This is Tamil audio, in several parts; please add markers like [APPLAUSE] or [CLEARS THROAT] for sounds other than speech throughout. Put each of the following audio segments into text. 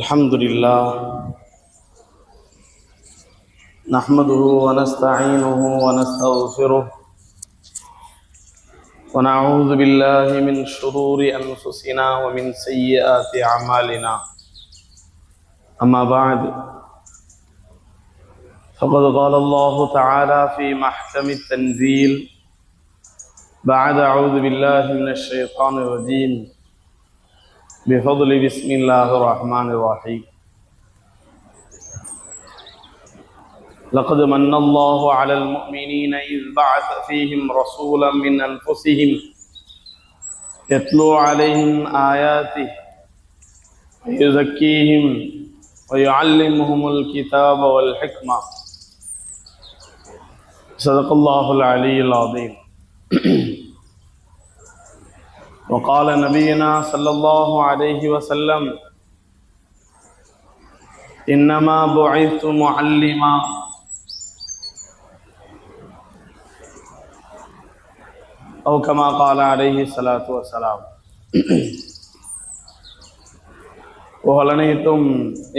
الحمد لله نحمده ونستعينه ونستغفره ونعوذ بالله من شرور أنفسنا ومن سيئات أعمالنا. أما بعد فقد قال الله تعالى في محكم التنزيل بعد أعوذ بالله من الشيطان الرجيم. بفضل بسم الله الرحمن الرحيم. لقد من الله على المؤمنين إذ بعث فيهم رسولا من أنفسهم يتلو عليهم آياته ويزكيهم ويعلمهم الكتاب والحكمة. صدق الله العلي العظيم. [CLEARS THROAT] وقال نبينا صلى الله عليه وسلم إنما بعثت معلما أو كما قال عليه الصلاة والسلام புகழனைத்தும்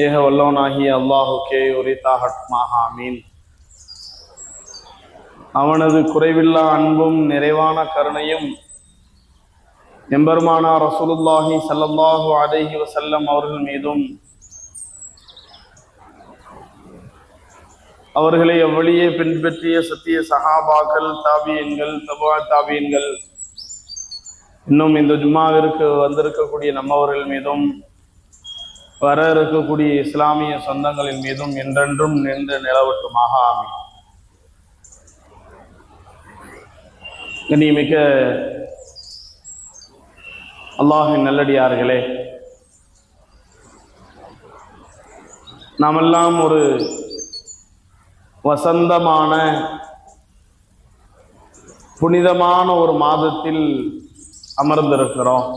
ஏக வல்லவனாகிய அல்லாஹுக்கே உரித்தாகட்மாக ஆமீன் அவனது குறைவில்லா அன்பும் நிறைவான கருணையும் எம்பெருமானா ரசூலுல்லாஹி சல்லல்லாஹு அலைஹி வசல்லம் அவர்கள் மீதும் அவர்களை எவ்வழியே பின்பற்றிய சத்திய சஹாபாக்கள் தாபியன்கள் தபா தாபியன்கள் இன்னும் இந்த ஜும்மாவிற்கு வந்திருக்கக்கூடிய நம்மவர்கள் மீதும் வர இருக்கக்கூடிய இஸ்லாமிய சொந்தங்களின் மீதும் என்றென்றும் நின்று நிலவட்டுமாக ஆமி கண்ணியமிக்க அல்லாஹின் நல்லடியார்களே நாமெல்லாம் ஒரு வசந்தமான புனிதமான ஒரு மாதத்தில் அமர்ந்திருக்கிறோம்.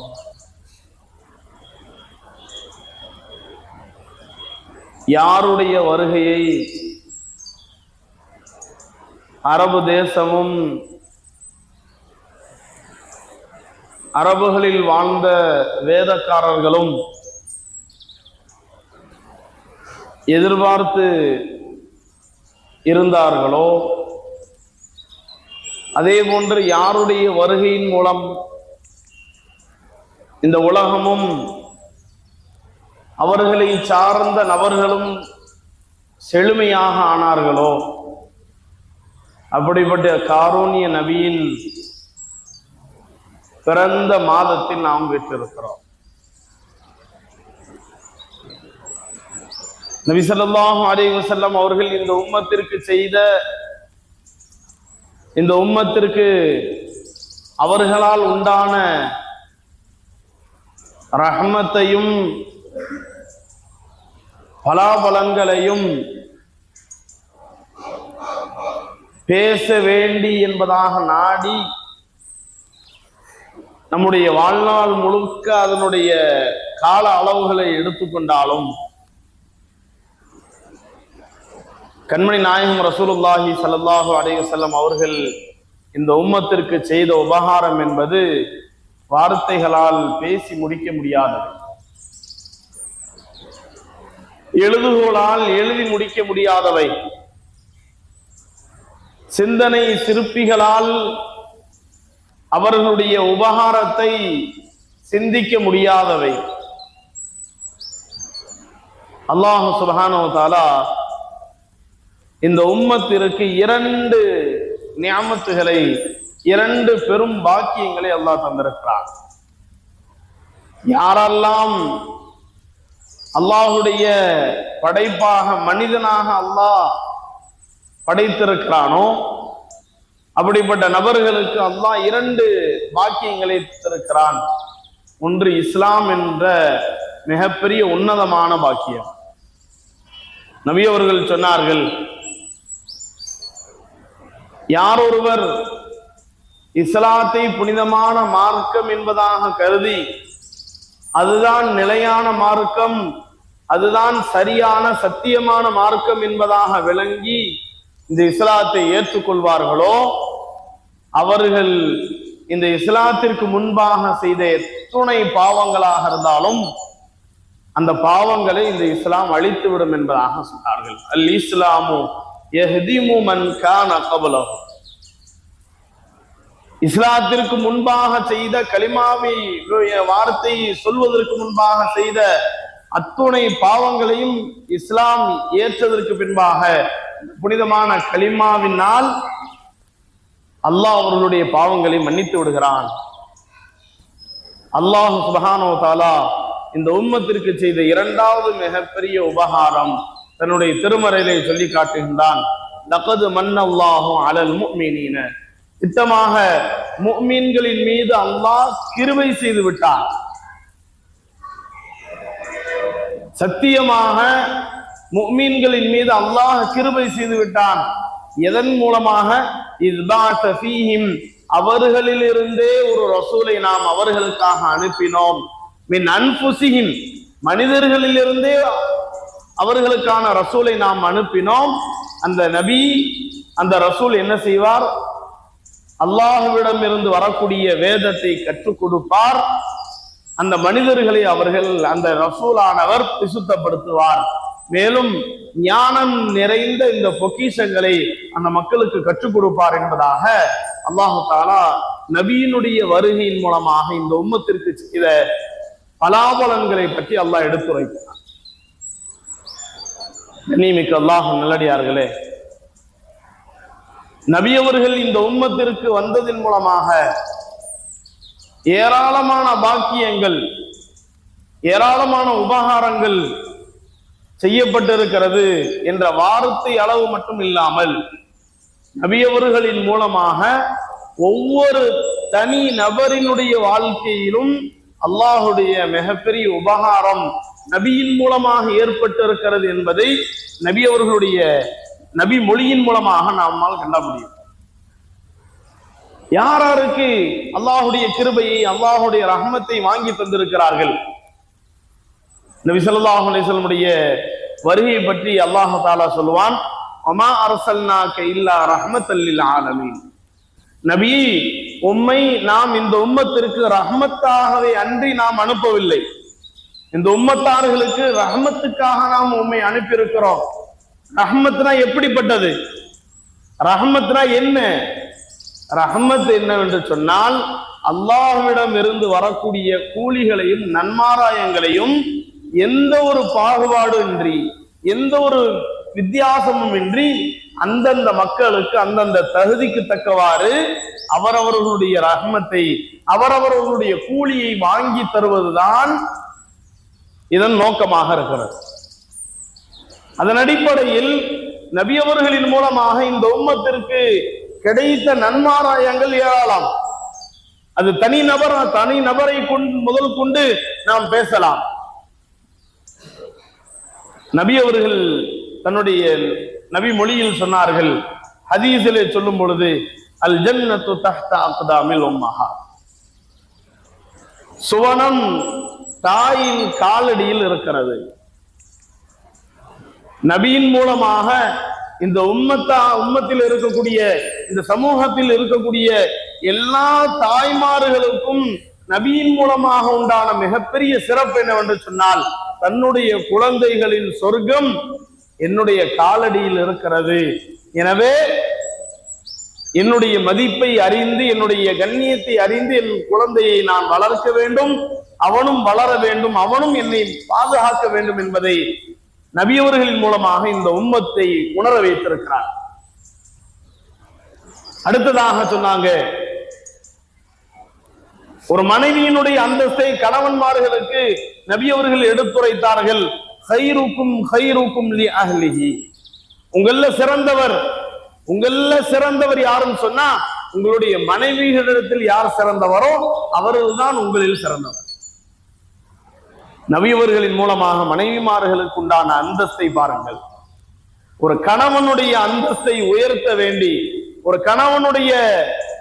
யாருடைய வருகையை அரபு தேசமும் அரபுகளில் வாழ்ந்த வேதக்காரர்களும் எதிர்பார்த்து இருந்தார்களோ? அதே போன்று யாருடைய வருகையின் மூலம் இந்த உலகமும் அவர்களை சார்ந்த நபர்களும் செழுமையாக ஆனார்களோ? அப்படிப்பட்ட காரூணிய நபியின் பிறந்த மாதத்தில் நாம் பெற்றிருக்கிறோம் நபி ஸல்லல்லாஹு வசல்லம் அவர்கள் இந்த உம்மத்திற்கு செய்த இந்த உம்மத்திற்கு அவர்களால் உண்டான ரஹமத்தையும் பலாபலங்களையும் பேச வேண்டி என்பதாக நாடி நம்முடைய வாழ்நாள் முழுக்க அதனுடைய கால அளவுகளை எடுத்துக்கொண்டாலும் கண்மணி நாயகம் ரசூலுல்லாஹி சல்லாஹு அலைய செல்லம் அவர்கள் இந்த உம்மத்திற்கு செய்த உபகாரம் என்பது வார்த்தைகளால் பேசி முடிக்க முடியாதது. எழுதுகோளால் எழுதி முடிக்க முடியாதவை. சிந்தனை சிற்பிகளால் அவர்களுடைய உபகாரத்தை சிந்திக்க முடியாதவை. அல்லாஹு சுபஹானோ தாலா இந்த உம்மத்திற்கு இரண்டு நியாமத்துகளை இரண்டு பெரும் பாக்கியங்களை அல்லாஹ் தந்திருக்கிறார் யாரெல்லாம் அல்லாஹுடைய படைப்பாக மனிதனாக அல்லாஹ் படைத்திருக்கிறானோ அப்படிப்பட்ட நபர்களுக்கு அல்லாஹ் இரண்டு பாக்கியங்களை தந்திருக்கிறான். ஒன்று இஸ்லாம் என்ற மிகப்பெரிய உன்னதமான பாக்கியம். நவியவர்கள் சொன்னார்கள் யார் ஒருவர் இஸ்லாத்தை புனிதமான மார்க்கம் என்பதாக கருதி அதுதான் நிலையான மார்க்கம் அதுதான் சரியான சத்தியமான மார்க்கம் என்பதாக விளங்கி இந்த இஸ்லாத்தை ஏற்றுக்கொள்வார்களோ அவர்கள் இந்த இஸ்லாத்திற்கு முன்பாக செய்த எத்துணை பாவங்களாக இருந்தாலும் அந்த பாவங்களை இந்த இஸ்லாம் அழித்து விடும் என்பதாக சொன்னார்கள். அல் இஸ்லாமு இஸ்லாத்திற்கு முன்பாக செய்த கலிமாவை வார்த்தையை சொல்வதற்கு முன்பாக செய்த அத்துணை பாவங்களையும் இஸ்லாம் ஏற்றதற்கு பின்பாக புனிதமான கலிமாவினால் அல்லாஹ் அவர்களுடைய பாவங்களை மன்னித்து விடுகிறான். அல்லாஹ் சுபஹானோ தாலா இந்த உம்மத்திற்கு செய்த இரண்டாவது மிகப்பெரிய உபகாரம் தன்னுடைய திருமறையிலே சொல்லி காட்டுகின்றான். லகது மன்னல்லாஹும் அலல் முக்மீனின திட்டமாக முக்மீன்களின் மீது அல்லாஹ் கிருவை செய்து விட்டான். சத்தியமாக முக்மீன்களின் மீது அல்லாஹ் கிருபை செய்து விட்டான். எதன் மூலமாக? அவர்களிலிருந்தே ஒரு ரசூலை நாம் அவர்களுக்காக அனுப்பினோம். மின் அன்புசிஹின் மனிதர்களிலிருந்தே அவர்களுக்கான ரசூலை நாம் அனுப்பினோம். அந்த நபி அந்த ரசூல் என்ன செய்வார்? அல்லாஹுவிடம் இருந்து வரக்கூடிய வேதத்தை கற்றுக் கொடுப்பார். அந்த மனிதர்களை அவர்கள் அந்த ரசூலானவர் பிசுத்தப்படுத்துவார். மேலும் ஞானம் நிறைந்த இந்த பொக்கிஷங்களை அந்த மக்களுக்கு கற்றுக் கொடுப்பார் என்பதாக அல்லாஹு தாலா நபியினுடைய வருகையின் மூலமாக இந்த உம்மத்திற்கு செய்த பலாபலன்களை பற்றி அல்லாஹ் எடுத்துரைக்கிறார் கண்ணியமிக்க அல்லாஹ் நல்லடியார்களே நபியவர்கள் இந்த உம்மத்திற்கு வந்ததன் மூலமாக ஏராளமான பாக்கியங்கள் ஏராளமான உபகாரங்கள் செய்யப்பட்டிருக்கிறது என்ற வார்த்தை அளவு மட்டும் இல்லாமல் நபியவர்களின் மூலமாக ஒவ்வொரு தனி நபரினுடைய வாழ்க்கையிலும் அல்லாஹுடைய மிகப்பெரிய உபகாரம் நபியின் மூலமாக ஏற்பட்டிருக்கிறது என்பதை நபி அவர்களுடைய நபி மொழியின் மூலமாக நம்மால் கண்ட முடியும். யாராருக்கு அல்லாஹுடைய கிருபையை அல்லாஹுடைய ரஹமத்தை வாங்கி தந்திருக்கிறார்கள்? நபி சொல்லாஹு அலைஹி வருகையை பற்றி அல்லாஹாலா சொல்லுவான் அமா அரசல்னா இல்லா ரஹமத்தல்லில் ஆலமீன். நபி உம்மை நாம் இந்த உம்மத்திற்கு ரஹமத்தாகவே அன்றி நாம் அனுப்பவில்லை. இந்த உம்மத்தார்களுக்கு ரஹமத்துக்காக நாம் உம்மை அனுப்பியிருக்கிறோம். ரஹமத்னா எப்படிப்பட்டது? ரஹமத்னா என்ன? ரஹமத் என்னவென்று சொன்னால் அல்லாஹ்விடம் இருந்து வரக்கூடிய கூலிகளையும் நன்மாராயங்களையும் எந்த ஒரு பாகுபாடும் இன்றி எந்த ஒரு வித்தியாசமும் இன்றி அந்தந்த மக்களுக்கு அந்தந்த தகுதிக்கு தக்கவாறு அவரவர்களுடைய ரகமத்தை அவரவர்களுடைய கூலியை வாங்கி தருவதுதான் இதன் நோக்கமாக இருக்கிறது. அதன் அடிப்படையில் நபியவர்களின் மூலமாக இந்த உம்மத்திற்கு கிடைத்த நன்மாராயங்கள் ஏராளம். அது தனி நபர் தனி நபரை கொண்டு முதல் கொண்டு நாம் பேசலாம். நபி அவர்கள் தன்னுடைய நபி மொழியில் சொன்னார்கள். ஹதீஸிலே சொல்லும் பொழுது அல் ஜன்னத்து தஹ்தா அக்தாமில் உம்மஹா. சுவனம் தாயின் காலடியில் இருக்கிறது. நபியின் மூலமாக இந்த உம்மத்தா உம்மத்தில் இருக்கக்கூடிய இந்த சமூகத்தில் இருக்கக்கூடிய எல்லா தாய்மார்களுக்கும் நபியின் மூலமாக உண்டான மிகப்பெரிய சிறப்பு என்னவென்று சொன்னால் தன்னுடைய குழந்தைகளின் சொர்க்கம் என்னுடைய காலடியில் இருக்கிறது. எனவே என்னுடைய மதிப்பை அறிந்து என்னுடைய கண்ணியத்தை அறிந்து என் குழந்தையை நான் வளர்க்க வேண்டும். அவனும் வளர வேண்டும். அவனும் என்னை பாதுகாக்க வேண்டும் என்பதை நபியவர்களின் மூலமாக இந்த உம்மத்தை உணர வைத்திருக்கிறார். அடுத்ததாக சொன்னாங்க ஒரு மனைவியினுடைய அந்தஸ்தை கணவன்மார்களுக்கு நபியவர்கள் எடுத்துரைத்தார்கள் ஹைருக்கும் ஹைருக்கும் லி அஹ்லிஹி. உங்கள சிறந்தவர் உங்கள சிறந்தவர் யாருன்னு சொன்னா உங்களுடைய மனைவிகளிடத்தில் யார் சிறந்தவரோ அவர்கள் தான் உங்களில் சிறந்தவர். நவியவர்களின் மூலமாக மனைவிமார்களுக்கு உண்டான அந்தஸ்தை பாருங்கள். ஒரு கணவனுடைய அந்தஸ்தை உயர்த்த வேண்டி ஒரு கணவனுடைய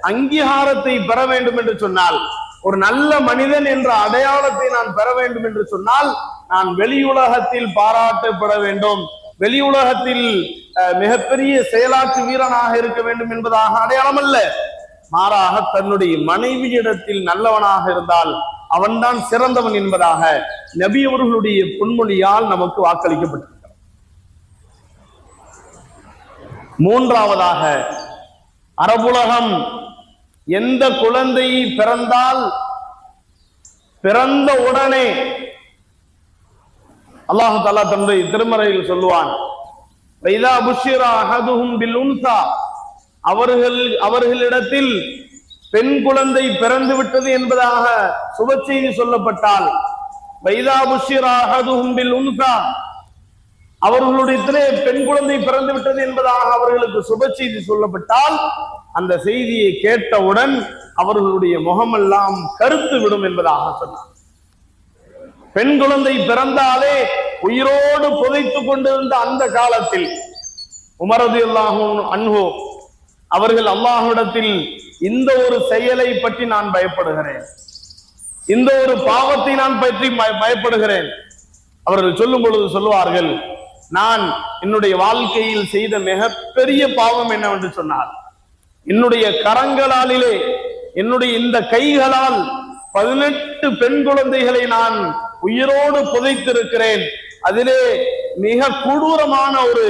அங்கீகாரத்தை பெற வேண்டும் என்று சொன்னால் ஒரு நல்ல மனிதன் என்ற அடையாளத்தை நான் பெற வேண்டும் என்று சொன்னால் நான் வெளியுலகத்தில் பாராட்டப்பட வேண்டும். வெளியுலகத்தில் அஹ், மிகப்பெரிய செயலாற்று வீரனாக இருக்க வேண்டும் என்பதாக அடையாளம் அல்ல. மாறாக தன்னுடைய மனைவியிடத்தில் நல்லவனாக இருந்தால் அவன்தான் சிறந்தவன் என்பதாக நபி அவர்களுடைய பொன்மொழியால் நமக்கு வாக்களிக்கப்பட்டிருக்கிறது. மூன்றாவதாக அரபுலகம் எந்த குழந்தை பிறந்தால் பிறந்த உடனே அல்லாஹு தாலா தன்னுடைய திருமறையில் சொல்லுவான் பில் உன்சா. அவர்கள் அவர்களிடத்தில் பெண் குழந்தை பிறந்து விட்டது என்பதாக சுப செய்தி சொல்லப்பட்டால் வைதா புஷ்ரா அஹதுஹும் அவர்களுடைய பெண் குழந்தை பிறந்து விட்டது என்பதாக அவர்களுக்கு சுப செய்தி சொல்லப்பட்டால் அந்த செய்தியை கேட்டவுடன் அவர்களுடைய முகமெல்லாம் கருத்து விடும் என்பதாக சொன்னார். பெண் குழந்தை பிறந்தாலே உயிரோடு புதைத்துக் கொண்டிருந்த அந்த காலத்தில் உமரது அல்லாஹும் அன்ஹோ அவர்கள் அல்லாஹ்விடத்தில் இந்த ஒரு செயலை பற்றி நான் பயப்படுகிறேன். இந்த ஒரு பாவத்தை நான் பற்றி பய- பயப்படுகிறேன். அவர்கள் சொல்லும் பொழுது சொல்லுவார்கள் நான் என்னுடைய வாழ்க்கையில் செய்த மிகப்பெரிய பாவம் என்னவென்று சொன்னார் என்னுடைய கரங்களாலிலே என்னுடைய இந்த கைகளால் பதினெட்டு பெண் குழந்தைகளை நான் உயிரோடு புதைத்திருக்கிறேன். அதிலே மிக கொடூரமான ஒரு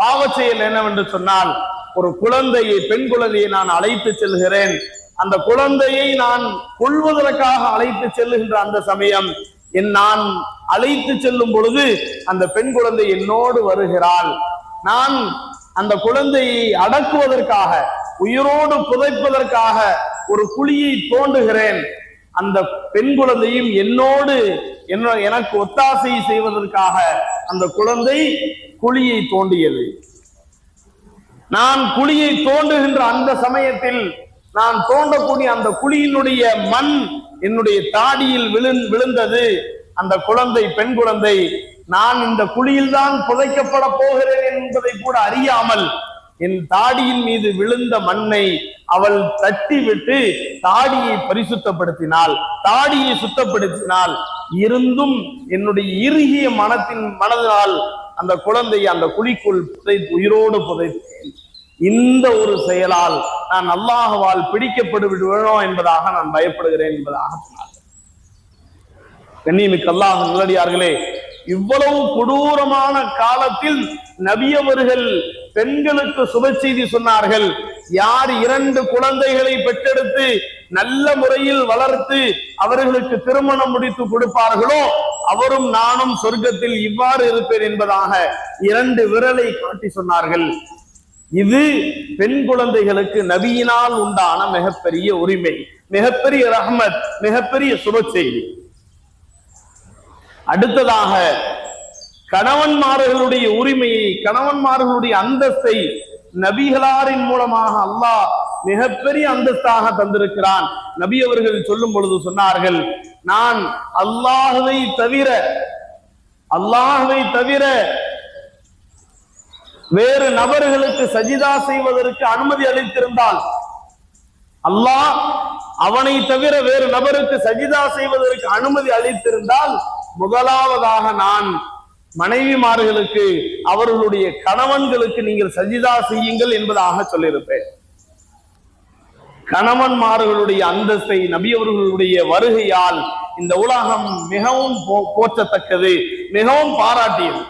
பாவ செயல் என்னவென்று சொன்னால் ஒரு குழந்தையை பெண் குழந்தையை நான் அழைத்து செல்கிறேன். அந்த குழந்தையை நான் கொள்வதற்காக அழைத்து செல்லுகின்ற அந்த சமயம் என் நான் அழைத்து செல்லும் பொழுது அந்த பெண் குழந்தை என்னோடு வருகிறாள். நான் அந்த குழந்தையை அடக்குவதற்காக உயிரோடு புதைப்பதற்காக ஒரு குழியை தோண்டுகிறேன். அந்த பெண் குழந்தையும் என்னோடு என்ன எனக்கு ஒத்தாசை செய்வதற்காக அந்த குழந்தை குழியை தோண்டியது. நான் குழியை தோண்டுகின்ற அந்த சமயத்தில் நான் தோண்டக்கூடிய அந்த குழியினுடைய மண் என்னுடைய தாடியில் விழு விழுந்தது. அந்த குழந்தை பெண் குழந்தை நான் இந்த குழியில் தான் புதைக்கப்பட போகிறேன் என்பதை கூட அறியாமல் என் தாடியின் மீது விழுந்த மண்ணை அவள் தட்டி விட்டு தாடியை பரிசுத்தப்படுத்தினாள். தாடியை சுத்தப்படுத்தினாள் இருந்தும் என்னுடைய இறுகிய மனத்தின் மனதினால் அந்த குழந்தையை அந்த குழிக்குள் புதை உயிரோடு புதைத்தேன். இந்த ஒரு செயலால் நான் அல்லாஹ்வால் பிடிக்கப்பட்டு விடுவேனோ என்பதாக நான் பயப்படுகிறேன் என்பதாக சொன்னார். கண்ணியமிக்க அல்லாஹ் நல்லடியார்களே இவ்வளவு கொடூரமான காலத்தில் நபியவர்கள் பெண்களுக்கு சுப செய்தி சொன்னார்கள். யார் இரண்டு குழந்தைகளை பெற்றெடுத்து நல்ல முறையில் வளர்த்து அவர்களுக்கு திருமணம் முடித்து கொடுப்பார்களோ அவரும் நானும் சொர்க்கத்தில் இவ்வாறு இருப்பேன் என்பதாக இரண்டு விரலை காட்டி சொன்னார்கள். இது பெண் குழந்தைகளுக்கு நபியினால் உண்டான மிகப்பெரிய உரிமை மிகப்பெரிய ரஹமத் மிகப்பெரிய சுப செய்தி. அடுத்ததாக கணவன்மார்களுடைய உரிமையை கணவன்மார்களுடைய அந்தஸ்தை நபிகளாரின் மூலமாக அல்லாஹ் மிகப்பெரிய அந்தஸ்தாக தந்திருக்கிறான். நபி அவர்கள் சொல்லும் பொழுது சொன்னார்கள் நான் அல்லாஹுவை தவிர அல்லாஹுவை தவிர வேறு நபர்களுக்கு சஜிதா செய்வதற்கு அனுமதி அளித்திருந்தால் அல்லாஹ் அவனை தவிர வேறு நபருக்கு சஜிதா செய்வதற்கு அனுமதி அளித்திருந்தால் முதலாவதாக நான் மனைவிமார்களுக்கு அவர்களுடைய கணவன்களுக்கு நீங்கள் சஜிதா செய்யுங்கள் என்பதாக சொல்லியிருப்பேன். கணவன்மார்களுடைய அந்தஸ்தை நபி அவர்களுடைய வருகையால் இந்த உலகம் மிகவும் போ- போற்றத்தக்கது மிகவும் பாராட்டியது.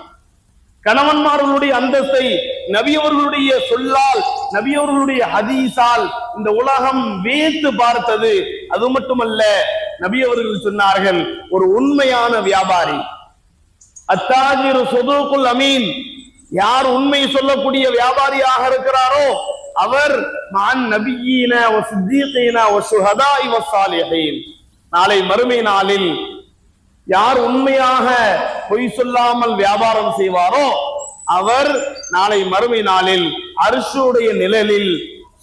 கணவன்மார்களுடைய அந்தஸ்தை நபியவர்களுடைய சொல்லால் நபியவர்களுடைய ஹதீஸால் இந்த உலகம் வேத்து பார்த்தது. அது மட்டுமல்ல நபியவர்கள் சொன்னார்கள் ஒரு உண்மையான வியாபாரி. அத்தாஜிரு சொதுக்குல் அமீன். யார் உண்மை சொல்லக்கூடிய வியாபாரியாக இருக்கிறாரோ அவர் மான் நபியீன வ சித்தீகீன வ சுஹதாஇ வ நாளை மறுமை நாளில் யார் உண்மையாக பொய் சொல்லாமல் வியாபாரம் செய்வாரோ அவர் நாளை மறுமை நாளில் அரிசுடைய நிழலில்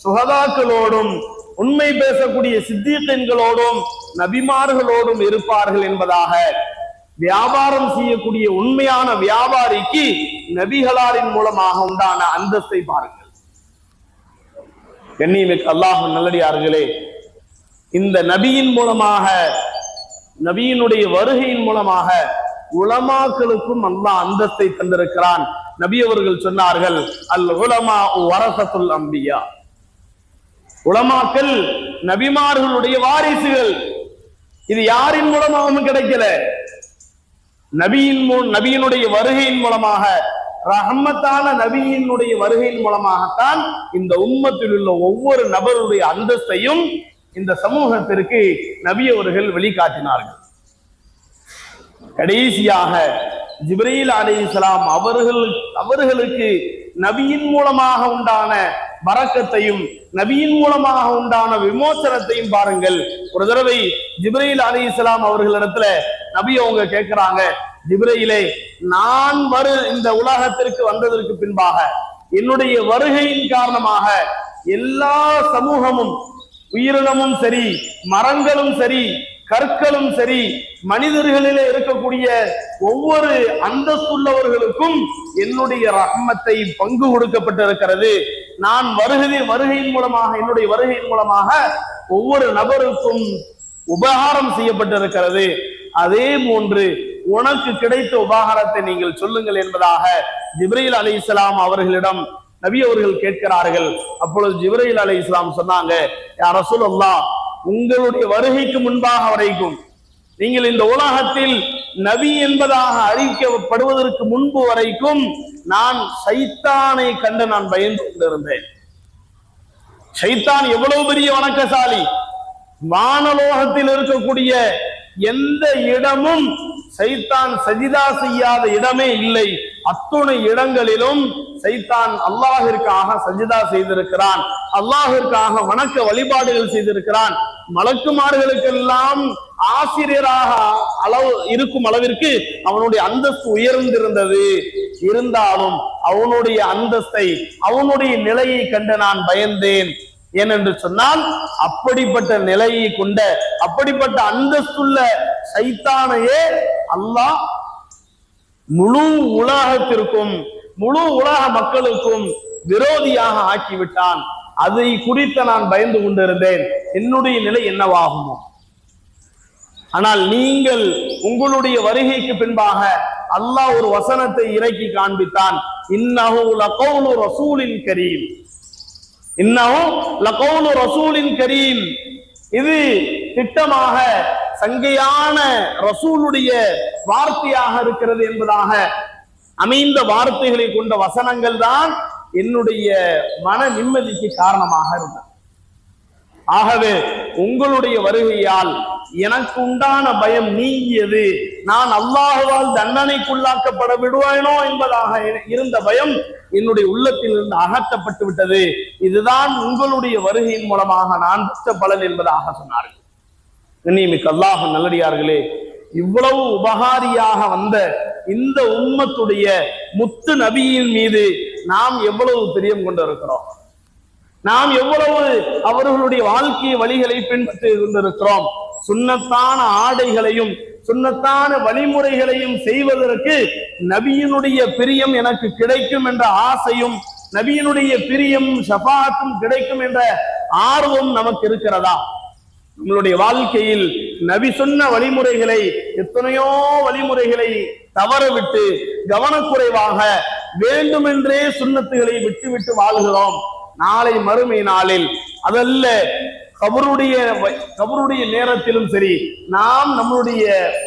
சுகதாக்களோடும் உண்மை பேசக்கூடிய சித்தீக்கன்களோடும் நபிமார்களோடும் இருப்பார்கள் என்பதாக வியாபாரம் செய்யக்கூடிய உண்மையான வியாபாரிக்கு நபிகளாரின் மூலமாக உண்டான அந்தஸ்தை பாருங்கள். என்னை அல்லாஹ் நல்லடியார்களே இந்த நபியின் மூலமாக நபியினுடைய வருகையின் மூலமாக உலமாக்களுக்கும் அல்லாஹ் அந்தஸ்தை தந்திருக்கிறான். நபி அவர்கள் சொன்னார்கள் அல் உலமா வரசத்துல் அம்பியா. உலமாக்கள் நபிமார்களுடைய வாரிசுகள். இது யாரின் மூலமாகவும் கிடைக்கல? நபியின் மூ- நபியினுடைய வருகையின் மூலமாக ரஹமத்தான நபியினுடைய வருகையின் மூலமாகத்தான் இந்த உம்மத்தில் உள்ள ஒவ்வொரு நபருடைய அந்தஸ்தையும் இந்த சமூகத்திற்கு நபியவர்கள் வெளிக்காட்டினார்கள். கடைசியாக ஜிப்ரீல் அலைஹிஸ்ஸலாம் அவர்கள் அவர்களுக்கு நபியின் மூலமாக உண்டான வரக்கத்தையும் நபியின் மூலமாக உண்டான விமோசனத்தையும் பாருங்கள். ஒரு தடவை ஜிப்ரீல் இஸ்லாம் அவர்களிடத்துல நபி அவங்க கேட்கிறாங்க ஜிப்ரையிலே நான் வரு இந்த உலகத்திற்கு வந்ததற்கு பின்பாக என்னுடைய வருகையின் காரணமாக எல்லா சமூகமும் உயிரினமும் சரி மரங்களும் சரி கற்களும் சரி மனிதர்களிலே இருக்கக்கூடிய ஒவ்வொரு அந்தஸ்துள்ளவர்களுக்கும் என்னுடைய ரகமத்தை பங்கு கொடுக்கப்பட்டிருக்கிறது. நான் வருகை வருகையின் மூலமாக என்னுடைய வருகையின் மூலமாக ஒவ்வொரு நபருக்கும் உபகாரம் செய்யப்பட்டிருக்கிறது. அதே போன்று உனக்கு கிடைத்த உபகாரத்தை நீங்கள் சொல்லுங்கள் என்பதாக ஜிப்ரீல் அலி இஸ்லாம் அவர்களிடம் நபி அவர்கள் கேட்கிறார்கள். அப்பொழுது ஜிப்ரீல் அலி இஸ்லாம் சொன்னாங்க யார் ரசூலுல்லாஹ் உங்களுடைய வருகைக்கு முன்பாக வரைக்கும் நீங்கள் இந்த உலகத்தில் நபி என்பதாக அறிவிக்கப்படுவதற்கு முன்பு வரைக்கும் நான் சைத்தானை கண்டு நான் பயந்து கொண்டிருந்தேன். சைத்தான் எவ்வளவு பெரிய வணக்கசாலி. வானலோகத்தில் இருக்கக்கூடிய எந்த இடமும் சைத்தான் சஜிதா செய்யாத இடமே இல்லை. அத்துணை இடங்களிலும் சைத்தான் அல்லாஹிற்காக சஜிதா செய்திருக்கிறான். அல்லாஹிற்காக வணக்க வழிபாடுகள் செய்திருக்கிறான். மலக்குமார்களுக்கெல்லாம் ஆசிரியராக அளவு இருக்கும் அளவிற்கு அவனுடைய அந்தஸ்து உயர்ந்திருந்தது. இருந்தாலும் அவனுடைய அந்தஸ்தை அவனுடைய நிலையை கண்டு நான் பயந்தேன். ஏனென்று சொன்னால் அப்படிப்பட்ட நிலையை கொண்ட அப்படிப்பட்ட அந்தஸ்துள்ள சைத்தானையே அல்லாஹ் முழு உலகத்திற்கும் முழு உலக மக்களுக்கும் விரோதியாக ஆக்கிவிட்டான். அதை குறித்து நான் பயந்து கொண்டிருந்தேன். என்னுடைய நிலை என்னவாகுமோ? ஆனால் நீங்கள் உங்களுடைய வருகைக்கு பின்பாக அல்லாஹ் ஒரு வசனத்தை இறக்கி காண்பித்தான். இன்னஹு லகௌலு ரசூலின் கரீம். இன்னஹு லகௌலு ரசூலின் கரீம். இது திட்டமாக சங்கையான ரசூலுடைய வார்த்தையாக இருக்கிறது என்பதாக அமைந்த வார்த்தைகளை கொண்ட வசனங்கள் தான் என்னுடைய மன நிம்மதிக்கு காரணமாக இருந்தது. ஆகவே உங்களுடைய வருகையால் எனக்கு உண்டான பயம் நீங்கியது. நான் அல்லாஹுவால் தண்டனைக்குள்ளாக்கப்பட விடுவேனோ என்பதாக இருந்த பயம் என்னுடைய உள்ளத்தில் இருந்து அகற்றப்பட்டு விட்டது. இதுதான் உங்களுடைய வருகையின் மூலமாக நான் பெற்ற பலன் என்பதாக சொன்னார்கள். கண்ணியமிக்க அல்லாஹ் நல்லடியார்களே இவ்வளவு உபகாரியாக வந்த இந்த உம்மத்துடைய முத்து நபியின் மீது நாம் எவ்வளவு பிரியம் கொண்டிருக்கிறோம்? நாம் எவ்வளவு அவர்களுடைய வாழ்க்கை வழிகளை பின்பற்றி கொண்டிருக்கிறோம்? சுண்ணத்தான ஆடைகளையும் சுண்ணத்தான வழிமுறைகளையும் செய்வதற்கு நபியினுடைய பிரியம் எனக்கு கிடைக்கும் என்ற ஆசையும் நபியினுடைய பிரியம் ஷபாத்தும் கிடைக்கும் என்ற ஆர்வம் நமக்கு இருக்கிறதா? நம்மளுடைய வாழ்க்கையில் நபி சொன்ன வழிமுறைகளை எத்தனையோ வழிமுறைகளை தவறவிட்டு கவனக்குறைவாக வேண்டுமென்றே சுண்ணத்துகளை விட்டு விட்டு வாழ்கிறோம். நாளை மறுமை நாளில். அதல்ல கபருடைய கபருடைய நேரத்திலும் சரி நாம் நம்மளுடைய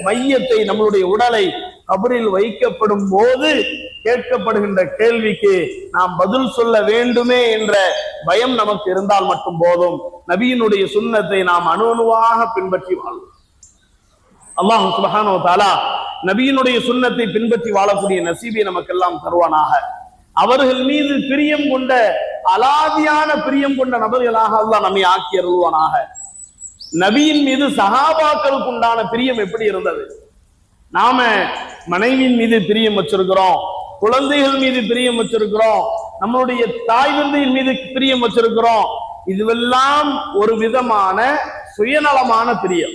மையத்தை நம்மளுடைய உடலை கபரில் வைக்கப்படும் போது கேட்கப்படுகின்ற கேள்விக்கு நாம் பதில் சொல்ல வேண்டுமே என்ற பயம் நமக்கு இருந்தால் மட்டும் போதும். நபியினுடைய சுண்ணத்தை நாம் அணு அணுவாக பின்பற்றி வாழ்வோம் அல்லாஹு சுபஹானோ தாலா நபியினுடைய சுண்ணத்தை பின்பற்றி வாழக்கூடிய நசீபை நமக்கெல்லாம் தருவானாக. அவர்கள் மீது பிரியம் கொண்ட அலாதியான பிரியம் கொண்ட நபர்களாக அல்லாஹ் நம்மை ஆக்கி அருள்வானாக. நபியின் மீது சகாபாக்களுக்கு உண்டான பிரியம் எப்படி இருந்தது? நாம மனைவியின் மீது பிரியம் வச்சிருக்கிறோம் குழந்தைகள் மீது பிரியம் வச்சிருக்கிறோம் நம்மளுடைய தாய் தந்தையின் மீது பிரியம் வச்சிருக்கிறோம். இதுவெல்லாம் ஒரு விதமான சுயநலமான பிரியம்.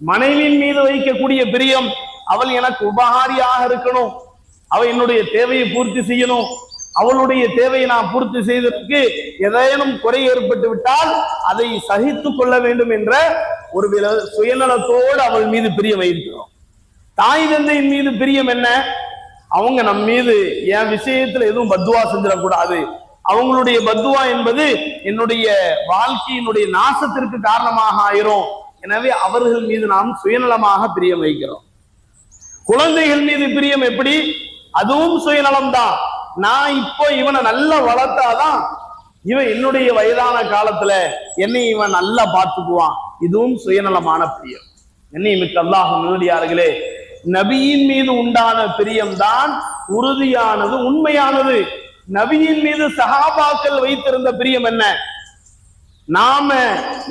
மனைவியின் மீது வைக்கக்கூடிய பிரியம் அவள் எனக்கு உபகாரியாக இருக்கணும். அவள் என்னுடைய தேவையை பூர்த்தி செய்யணும். அவளுடைய தேவையை நான் பூர்த்தி செய்ததற்கு ஏதேனும் குறை ஏற்பட்டு விட்டால் அதை சகித்துக் கொள்ள வேண்டும் என்ற ஒரு வித- சுயநலத்தோடு அவள் மீது பிரியம் வைக்கிறோம் தாய் தந்தையின் மீது பிரியம் என்ன? அவங்க நம் மீது என் விஷயத்துல எதுவும் பத்துவா செஞ்சிடக்கூடாது. அவங்களுடைய பத்துவா என்பது என்னுடைய வாழ்க்கையினுடைய நாசத்திற்கு காரணமாக ஆயிரும். எனவே அவர்கள் மீது நாம் சுயநலமாக பிரியம் வைக்கிறோம். குழந்தைகள் மீது பிரியம் எப்படி? அதுவும் சுயநலம் தான் நான் இப்போ இவனை நல்லா வளர்த்தாதான் இவன் என்னுடைய வயதான காலத்துல என்னை இவன் நல்லா பார்த்துக்குவான். இதுவும் சுயநலமான பிரியம். என்னை மிக்க அல்லாஹ் நேடியார்களே நபியின் மீது உண்டான பிரியம்தான் உறுதியானது உண்மையானது. நபியின் மீது சகாபாக்கள் வைத்திருந்த பிரியம் என்ன? நாம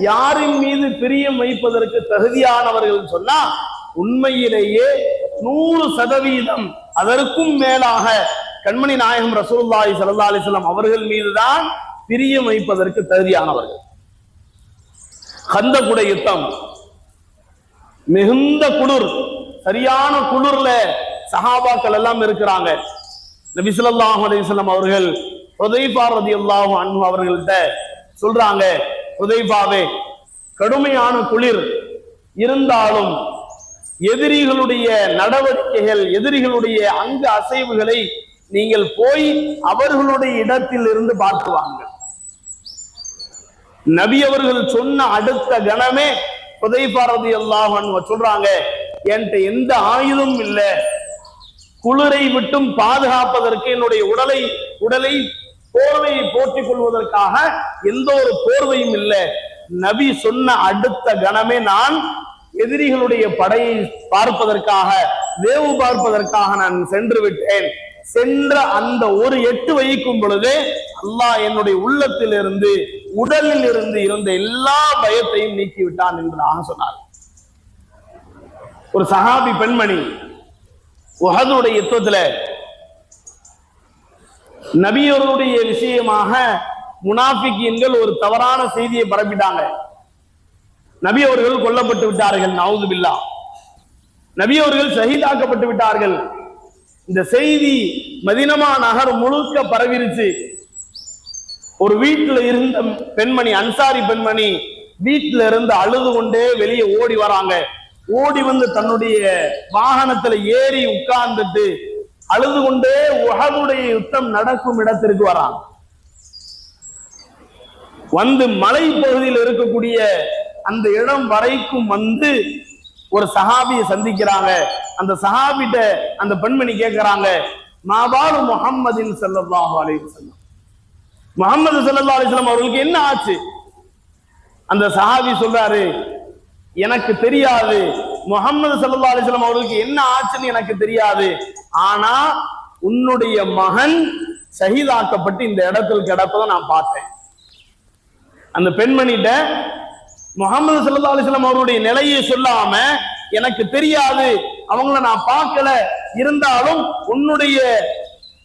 யாரின் மீது பிரியம் வைப்பதற்கு தகுதியானவர்கள் சொன்னா உண்மையிலேயே நூறு சதவீதம் அதற்கும் மேலாக கண்மணி நாயகம் ரசூல்லாய் சல்லா அலிஸ்லாம் அவர்கள் மீதுதான் பிரியம் வைப்பதற்கு தகுதியானவர்கள். கந்தகுட யுத்தம். மிகுந்த குளிர். சரியான குளிர்ல சஹாபாக்கள் எல்லாம் இருக்கிறாங்க. நபி ஸல்லல்லாஹு அவர்கள் ஹுதைஃபா ரலியல்லாஹு அன்பு அவர்கள்ட்ட சொல்றாங்க ஹுதைஃபாவே கடுமையான குளிர். இருந்தாலும் எதிரிகளுடைய நடவடிக்கைகள் எதிரிகளுடைய அங்க அசைவுகளை நீங்கள் போய் அவர்களுடைய இடத்தில் இருந்து பார்த்து வாங்க நபி அவர்கள் சொன்ன அடுத்த கணமே புதைஃபா அல்லாஹன் சொல்றாங்க என்கிட்ட எந்த ஆயுதம் இல்லை. குளிரை விட்டும் பாதுகாப்பதற்கு என்னுடைய உடலை உடலை போர்வையை போட்டிக் கொள்வதற்காக எந்த ஒரு போர்வையும் இல்லை. நபி சொன்ன அடுத்த கணமே நான் எதிரிகளுடைய படையை பார்ப்பதற்காக வேவு பார்ப்பதற்காக நான் சென்று விட்டேன். சென்ற அந்த ஒரு எட்டு வைக்கும் பொழுது அல்லாஹ் என்னுடைய உள்ளத்தில் இருந்து உடலில் இருந்து இருந்த எல்லா பயத்தையும் நீக்கிவிட்டான் என்பதாக சொன்னார். ஒரு சஹாபி பெண்மணி உஹதுடைய யுத்தத்துல நபியோருடைய விஷயமாக முனாஃபிக்கீன்கள் ஒரு தவறான செய்தியை பரப்பிட்டாங்க. நபி அவர்கள் கொல்லப்பட்டு விட்டார்கள் நவுது பில்லா நபி அவர்கள் சகிதாக்கப்பட்டு விட்டார்கள். இந்த செய்தி மதினமா நகர் முழுக்க பரவிருச்சு. ஒரு வீட்டுல இருந்த பெண்மணி அன்சாரி பெண்மணி வீட்டுல இருந்து அழுது கொண்டே வெளியே ஓடி வராங்க. ஓடி வந்து தன்னுடைய வாகனத்துல ஏறி உட்கார்ந்துட்டு அழுது கொண்டே உகவுடைய யுத்தம் நடக்கும் இடத்திற்கு வராங்க. வந்து மலை பகுதியில் இருக்கக்கூடிய அந்த இடம் வரைக்கும் வந்து ஒரு சஹாபியை சந்திக்கிறாங்க. அந்த சஹாபிட்ட அந்த பெண்மணி கேட்கிறாங்க மாபாலு முகம்மதின் செல்லல்லாஹு அலைஹி முகமது சல்லா அலிஸ்லாம் அவர்களுக்கு என்ன ஆச்சு? அந்த சஹாபி சொல்றாரு எனக்கு தெரியாது. முகமது சல்லா அலிஸ்லாம் அவர்களுக்கு என்ன ஆச்சுன்னு எனக்கு தெரியாது. ஆனா உன்னுடைய மகன் சகிதாக்கப்பட்டு இந்த இடத்தில் கிடப்பதை நான் பார்த்தேன். அந்த பெண்மணிட்ட முகமது சல்லா அலிஸ்லாம் அவருடைய நிலையை சொல்லாம எனக்கு தெரியாது. அவங்கள நான் பார்க்கல. இருந்தாலும் உன்னுடைய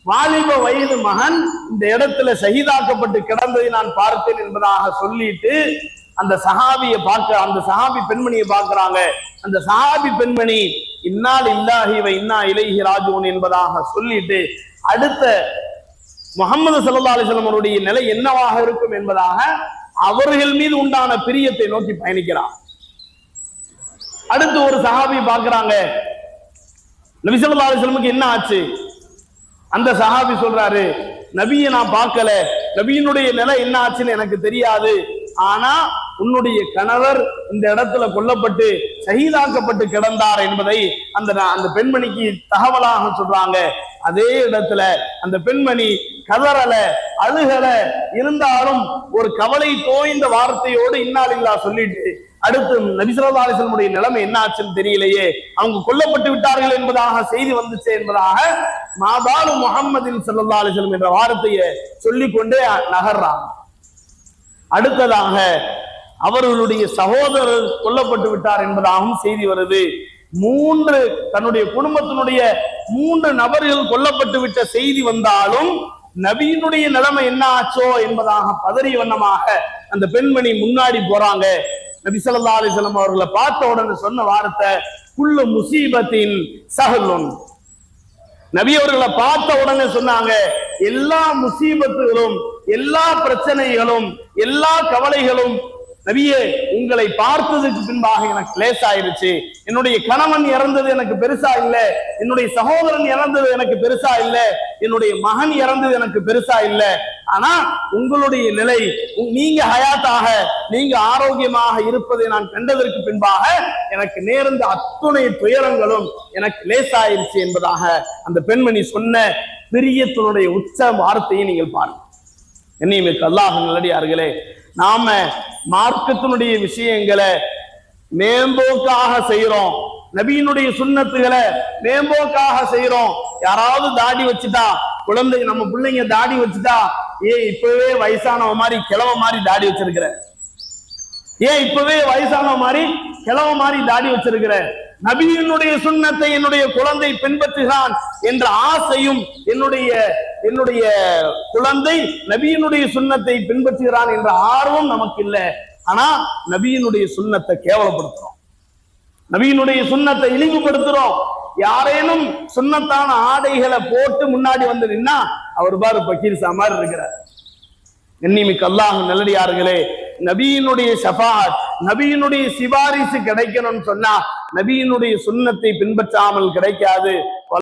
வாலிப வயது மகன் இந்த இடத்துல சகிதாக்கப்பட்டு கிடந்ததை நான் பார்த்தேன் என்பதாக சொல்லிட்டு அந்த சஹாபியை பார்க்க அந்த சஹாபி பெண்மணியை பார்க்கிறாங்க. அந்த சஹாபி பெண்மணி இன்னால் இல்லாஹி இன்னா இலகி ராஜுவன் என்பதாக சொல்லிட்டு அடுத்த முகமது சல்லா அலிஸ்லாம் அவருடைய நிலை என்னவாக இருக்கும் என்பதாக அவர்கள் மீது உண்டான பிரியத்தை நோக்கி பயணிக்கிறான். அடுத்து ஒரு சஹாபி பார்க்கறாங்க. நபிசல்லா அலிஸ்லமுக்கு என்ன ஆச்சு? அந்த சஹாபி சொல்றாரு நபியை நான் பார்க்கல. நபியினுடைய நிலை என்ன ஆச்சுன்னு எனக்கு தெரியாது. ஆனா உன்னுடைய கணவர் இந்த இடத்துல கொல்லப்பட்டு சகிதாக்கப்பட்டு கிடந்தார் என்பதை அந்த அந்த பெண்மணிக்கு தகவலாக சொல்றாங்க. அதே இடத்துல அந்த பெண்மணி கதறல அழுகல இருந்தாலும் ஒரு கவலை தோய்ந்த வார்த்தையோடு இன்னாலில்லா சொல்லிட்டு அடுத்து நபிசல்லா அலிஸ்லமுடைய நிலைமை என்ன ஆச்சுன்னு தெரியலையே. அவங்க கொல்லப்பட்டு விட்டார்கள் என்பதாக செய்தி வந்துச்சு என்பதாக மாபாலு முகமதின் சல்லா அலிஸ்லம் என்ற வார்த்தையை சொல்லிக்கொண்டே நகர்றாங்க. அடுத்ததாக அவர்களுடைய சகோதரர் கொல்லப்பட்டு விட்டார் என்பதாகவும் செய்தி வருது. மூன்று தன்னுடைய குடும்பத்தினுடைய மூன்று நபர்கள் கொல்லப்பட்டு விட்ட செய்தி வந்தாலும் நபியினுடைய நிலைமை என்ன ஆச்சோ என்பதாக பதறிய வண்ணமாக அந்த பெண்மணி முன்னாடி போறாங்க. நபி சொல்லா அலிசலம் அவர்களை பார்த்த உடனே சொன்ன வார்த்தை குள்ள முசீபத்தின் சகலும் நபி அவர்களை பார்த்த உடனே சொன்னாங்க எல்லா முசீபத்துகளும் எல்லா பிரச்சனைகளும் எல்லா கவலைகளும் நபியே உங்களை பார்த்ததுக்கு பின்பாக எனக்கு லேஸ் ஆயிருச்சு என்னுடைய கணவன் இறந்தது எனக்கு பெருசா இல்ல. என்னுடைய சகோதரன் இறந்தது எனக்கு பெருசா இல்ல. என்னுடைய மகன் இறந்தது எனக்கு பெருசா இல்ல. ஆனா உங்களுடைய நிலை நீங்க ஹயாத்தாக நீங்க ஆரோக்கியமாக இருப்பதை நான் கண்டதற்கு பின்பாக எனக்கு நேர்ந்த அத்துணை துயரங்களும் எனக்கு லேசாயிருச்சு என்பதாக அந்த பெண்மணி சொன்ன பிரியத்தினுடைய உச்ச வார்த்தையை நீங்கள் பாருங்க என்னையுமிக்க அல்லாஹ் நல்லடியார்களே நாம மார்க்கத்தினுடைய விஷயங்களை மேம்போக்காக செய்யறோம் நபியினுடைய சுண்ணத்துகளை மேம்போக்காக செய்யறோம் யாராவது தாடி வச்சுட்டா குழந்தை நம்ம பிள்ளைங்க தாடி வச்சுட்டா ஏ இப்பவே வயசானவ மாதிரி கிழவ மாதிரி தாடி வச்சிருக்கிற. ஏன் இப்பவே வயசானவ மாதிரி கிழவ மாதிரி தாடி வச்சிருக்கிற. நபியினுடைய சுண்ணத்தை என்னுடைய குழந்தை பின்பற்றுகிறான் என்ற ஆசையும் என்னுடைய என்னுடைய குழந்தை நபியினுடைய சுண்ணத்தை பின்பற்றுகிறான் என்ற ஆர்வம் நமக்கு இல்லை ஆனா நபியினுடைய சுண்ணத்தை கேவலப்படுத்துறோம். நபியினுடைய சுண்ணத்தை இழிவுபடுத்துறோம். யாரேனும் சுண்ணத்தான ஆடைகளை போட்டு முன்னாடி வந்து நின்னா அவர் பாரு பக்கீர் சாமார் இருக்கிறார். எண்ணிமிக்க அல்லாஹ் நல்லடியார்களே நபியினுடைய ஷஃபாத் நபியினுடைய சிபாரிசு கிடைக்கணும்னு சொன்னா நபியினுடைய சுண்ணத்தை பின்பற்றாமல் கிடைக்காது.